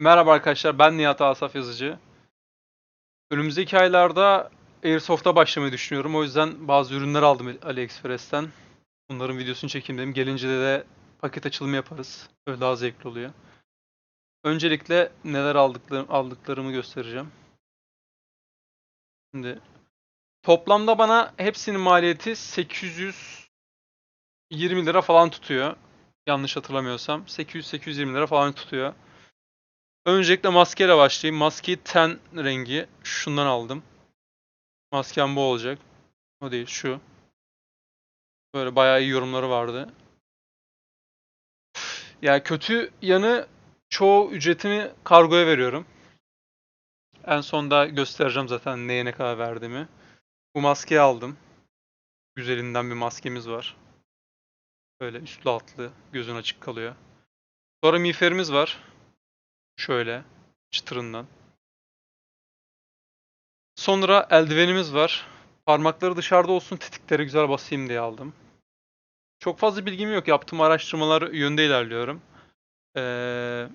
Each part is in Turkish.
Merhaba arkadaşlar, ben Nihat Asaf Yazıcı. Önümüzdeki aylarda Airsoft'a başlamayı düşünüyorum. O yüzden bazı ürünler aldım AliExpress'ten. Bunların videosunu çekeyim dedim. Gelince de, de paket açılımı yaparız. Böyle daha zevkli oluyor. Öncelikle neler aldıklarım, aldıklarımı göstereceğim. Şimdi toplamda bana hepsinin maliyeti 820 lira falan tutuyor. Yanlış hatırlamıyorsam. 800-820 lira falan tutuyor. Öncelikle maskeyle başlayayım. Maskeyi ten rengi. Şundan aldım. Maskem bu olacak. O değil şu. Böyle bayağı iyi yorumları vardı. Ya kötü yanı çoğu ücretini kargoya veriyorum. En sonda göstereceğim zaten neye ne kadar verdiğimi. Bu maskeyi aldım. Güzelinden bir maskemiz var. Böyle üstlü altlı gözün açık kalıyor. Sonra miğferimiz var. Şöyle çıtırından. Sonra eldivenimiz var. Parmakları dışarıda olsun tetiklere güzel basayım diye aldım. Çok fazla bilgim yok. Yaptığım araştırmalar yönde ilerliyorum. Ee,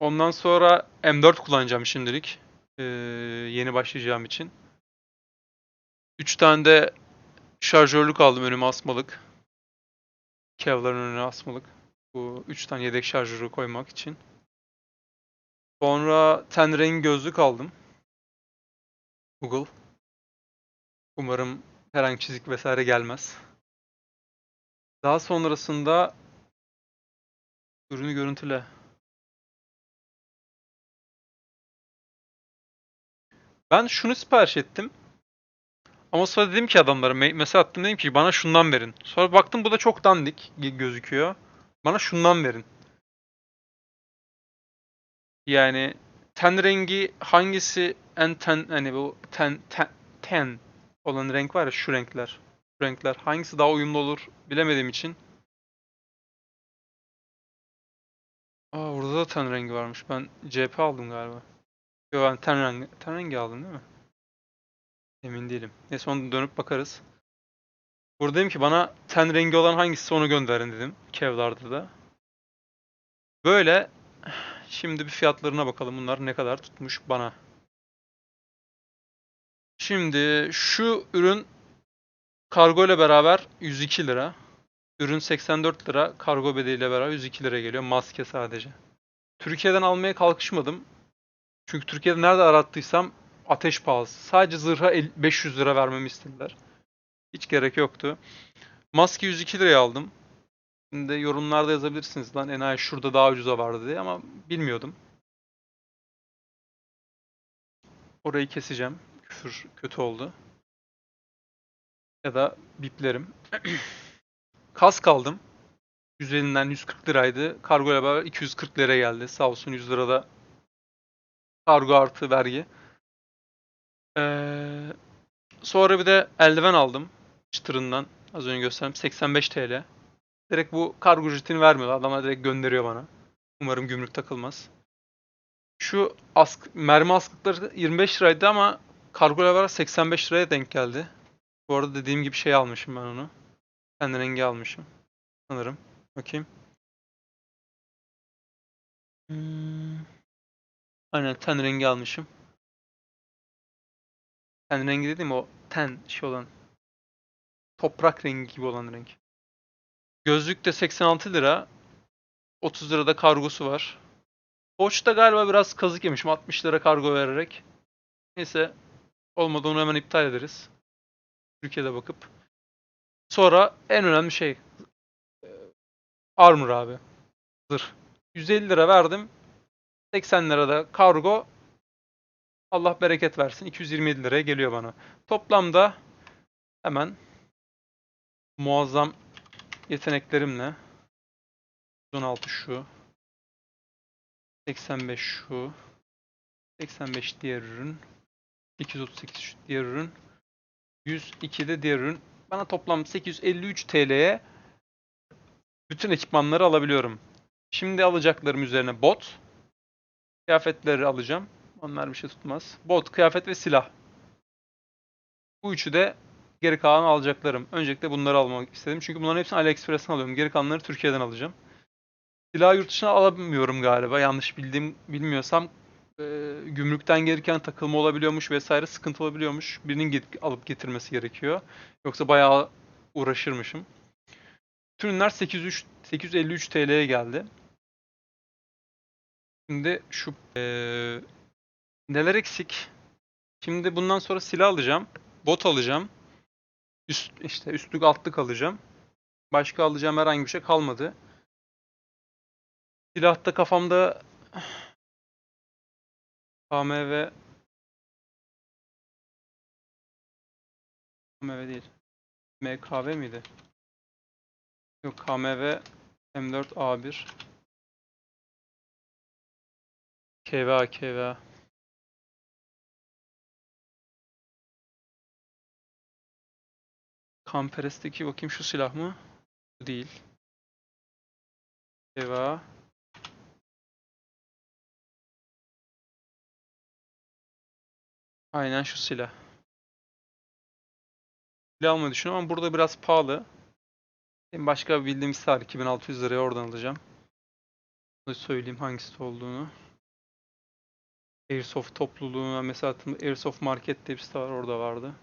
ondan sonra M4 kullanacağım şimdilik. Ee, yeni başlayacağım için. 3 tane de şarjörlük aldım önüme asmalık. Kevlar'ın önüne asmalık. Bu 3 tane yedek şarjörü koymak için. Sonra ten rengi gözlük aldım. Google. Umarım herhangi çizik vesaire gelmez. Daha sonrasında ürünü görüntüle. Ben şunu sipariş ettim. Ama sonra dedim ki adamlara me- mesaj attım dedim ki bana şundan verin. Sonra baktım bu da çok dandik gözüküyor. Bana şundan verin. Yani ten rengi hangisi en ten hani bu ten ten, ten olan renk var ya şu renkler. Şu renkler hangisi daha uyumlu olur bilemediğim için. Aa burada da ten rengi varmış. Ben CP aldım galiba. Yok ben ten rengi, ten rengi aldım değil mi? Emin değilim. Neyse onu dönüp bakarız. Burada dedim ki bana ten rengi olan hangisi onu gönderin dedim. Kevlar'da da. Böyle Şimdi bir fiyatlarına bakalım bunlar ne kadar tutmuş bana. Şimdi şu ürün kargo ile beraber 102 lira. Ürün 84 lira. Kargo bedeliyle beraber 102 lira geliyor. Maske sadece. Türkiye'den almaya kalkışmadım. Çünkü Türkiye'de nerede arattıysam ateş pahalısı. Sadece zırha el- 500 lira vermemi istediler. Hiç gerek yoktu. Maske 102 liraya aldım. Şimdi yorumlarda yazabilirsiniz lan enayi şurada daha ucuza vardı diye ama bilmiyordum. Orayı keseceğim. Küfür kötü oldu. Ya da biplerim. Kask aldım. Üzerinden 140 liraydı. Kargo ile beraber 240 liraya geldi. Sağ olsun 100 lirada kargo artı vergi. Ee, sonra bir de eldiven aldım. Çıtırından. Az önce gösterdim. 85 TL. Direkt bu kargo ücretini vermiyorlar. Adamlar direkt gönderiyor bana. Umarım gümrük takılmaz. Şu ask, mermi askıkları 25 liraydı ama kargo beraber 85 liraya denk geldi. Bu arada dediğim gibi şey almışım ben onu. Kendi rengi almışım. Sanırım. Bakayım. Hmm. Aynen ten rengi almışım. Ten rengi dediğim o ten şey olan. Toprak rengi gibi olan renk. Gözlük de 86 lira. 30 lirada kargosu var. Boç'ta galiba biraz kazık yemişim 60 lira kargo vererek. Neyse olmadı onu hemen iptal ederiz. Türkiye'de bakıp. Sonra en önemli şey e, Armor abi. Zırh. 150 lira verdim. 80 lirada kargo. Allah bereket versin. 227 liraya geliyor bana. Toplamda hemen muazzam yeteneklerimle 16 şu 85 şu 85 diğer ürün 238 şu diğer ürün 102 de diğer ürün bana toplam 853 TL'ye bütün ekipmanları alabiliyorum. Şimdi alacaklarım üzerine bot kıyafetleri alacağım. Onlar bir şey tutmaz. Bot, kıyafet ve silah. Bu üçü de geri kalan alacaklarım. Öncelikle bunları almak istedim. Çünkü bunların hepsini AliExpress'ten alıyorum. Geri kalanları Türkiye'den alacağım. Silah yurt dışına alamıyorum galiba. Yanlış bildiğim bilmiyorsam e, gümrükten gelirken takılma olabiliyormuş vesaire sıkıntı olabiliyormuş. Birinin get- alıp getirmesi gerekiyor. Yoksa bayağı uğraşırmışım. Bütün ürünler 803 853 TL'ye geldi. Şimdi şu e, neler eksik? Şimdi bundan sonra silah alacağım. Bot alacağım. Üst, işte üstlük altlık alacağım. Başka alacağım herhangi bir şey kalmadı. Silahta kafamda KMV KMV değil. MKV miydi? Yok KMV M4A1 KVA KVA Kamperes'teki bakayım şu silah mı? Değil. KVA Aynen şu silah. Silah almayı düşünüyorum ama burada biraz pahalı. Benim başka bildiğim silah var, 2600 liraya oradan alacağım. Bunu söyleyeyim hangisi olduğunu. Airsoft topluluğuna mesela Airsoft Market diye bir site var orada vardı.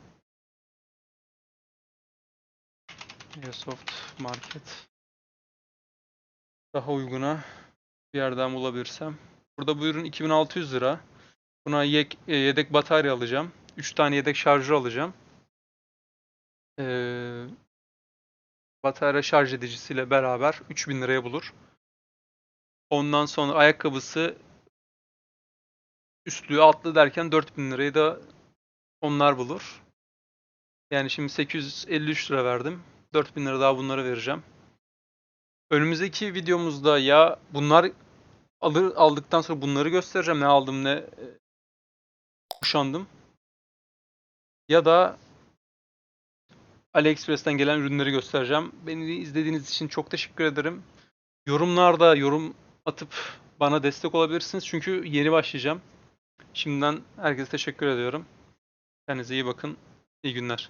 Airsoft Market. Daha uyguna bir yerden bulabilirsem. Burada bu ürün 2600 lira. Buna yek- e, yedek batarya alacağım. 3 tane yedek şarjör alacağım. Ee, batarya şarj edicisiyle beraber 3000 liraya bulur. Ondan sonra ayakkabısı üstlüğü altlı derken 4000 lirayı da onlar bulur. Yani şimdi 853 lira verdim. 4000 lira daha bunlara vereceğim. Önümüzdeki videomuzda ya bunlar alır aldıktan sonra bunları göstereceğim ne aldım ne e, kuşandım. Ya da AliExpress'ten gelen ürünleri göstereceğim. Beni izlediğiniz için çok teşekkür ederim. Yorumlarda yorum atıp bana destek olabilirsiniz. Çünkü yeni başlayacağım. Şimdiden herkese teşekkür ediyorum. Kendinize iyi bakın. İyi günler.